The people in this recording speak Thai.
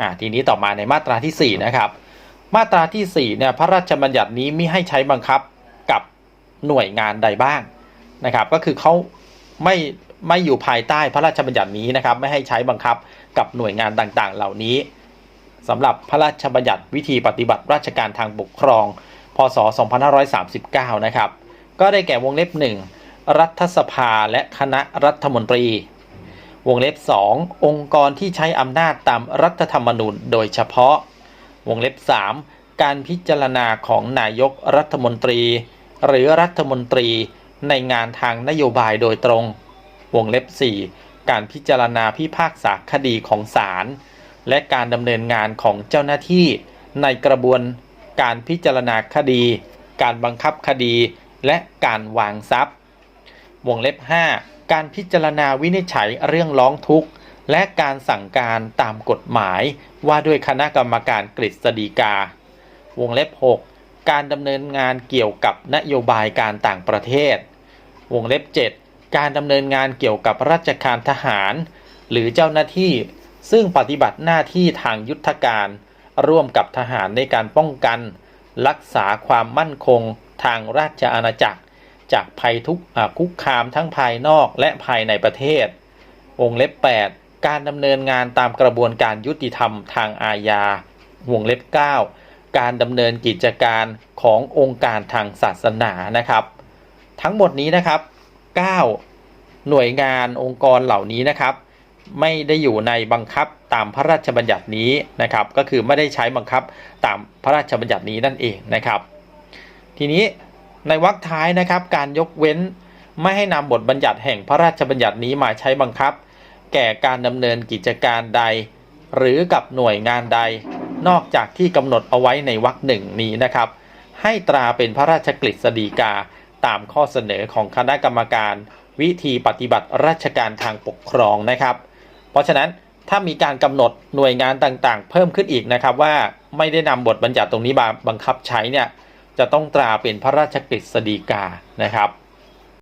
อ่าทีนี้ต่อมาในมาตราที่ 4 นะครับ มาตราที่4เนี่ยพระราชบัญญัตินี้มิให้ใช้บังคับกับหน่วยงานใดบ้างนะครับก็คือเขาไม่ไม่อยู่ภายใต้พระราชบัญญัตินี้นะครับ ไม่ให้ใช้บังคับกับหน่วยงานต่างๆ เหล่านี้สำหรับพระราชบัญญัติวิธีปฏิบัติราชการทางปกครอง พศ 2539 นะครับ ก็ได้แก่วงเล็บ 1 รัฐสภาและคณะรัฐมนตรี วงเล็บ 2 องค์กรที่ใช้อำนาจตามรัฐธรรมนูญโดยเฉพาะ วงเล็บ 3 การพิจารณาของนายกรัฐมนตรี หรือรัฐมนตรีในงานทางนโยบายโดยตรง วงเล็บ 4 การพิจารณาพิพากษาคดีของศาลและการดำเนินงานของเจ้าหน้าที่ในกระบวนการพิจารณาคดี การบังคับคดี และการวางทรัพย์ วงเล็บ 5 การพิจารณาวินิจฉัยเรื่องร้องทุกข์ และการสั่งการตามกฎหมายว่าด้วยคณะกรรมการกฤษฎีกา วงเล็บ 6 การดำเนินงานเกี่ยวกับนโยบายการต่างประเทศ วงเล็บ 7 การดำเนินงานเกี่ยวกับราชการทหาร หรือเจ้าหน้าที่ซึ่งปฏิบัติหน้าที่ทางยุทธการ ร่วมกับทหารในการป้องกัน รักษาความมั่นคงทางราชอาณาจักร จากภัยทุกคุกคามทั้งภายนอกและภายในประเทศ วงเล็บ 8 การดำเนินงานตามกระบวนการยุติธรรมทางอาญาวงเล็บ 9 การดำเนินกิจการขององค์การทางศาสนานะครับ ทั้งหมดนี้นะครับ 9 หน่วยงานองค์กรเหล่านี้นะครับ ไม่ได้อยู่ในบังคับตามพระราชบัญญัตินี้นะครับ ก็คือไม่ได้ใช้บังคับตามพระราชบัญญัตินี้นั่นเองนะครับ ทีนี้ ในวรรคท้ายนะครับ การยกเว้นไม่ให้นำบทบัญญัติแห่งพระราชบัญญัตินี้มาใช้บังคับ แก่การดำเนินกิจการใด หรือกับหน่วยงานใด นอกจากที่กำหนดเอาไว้ในวรรคหนึ่งนี้นะครับ ให้ตราเป็นพระราชกฤษฎีกาตามข้อเสนอของคณะกรรมการ วิธีปฏิบัติราชการทางปกครองนะครับ เพราะฉะนั้นถ้ามีการกำหนดหน่วยงานต่างๆ เพิ่มขึ้นอีกนะครับว่าไม่ได้นำบทบัญญัติตรงนี้มาบังคับใช้เนี่ย จะต้องตราเป็นพระราชกฤษฎีกานะครับ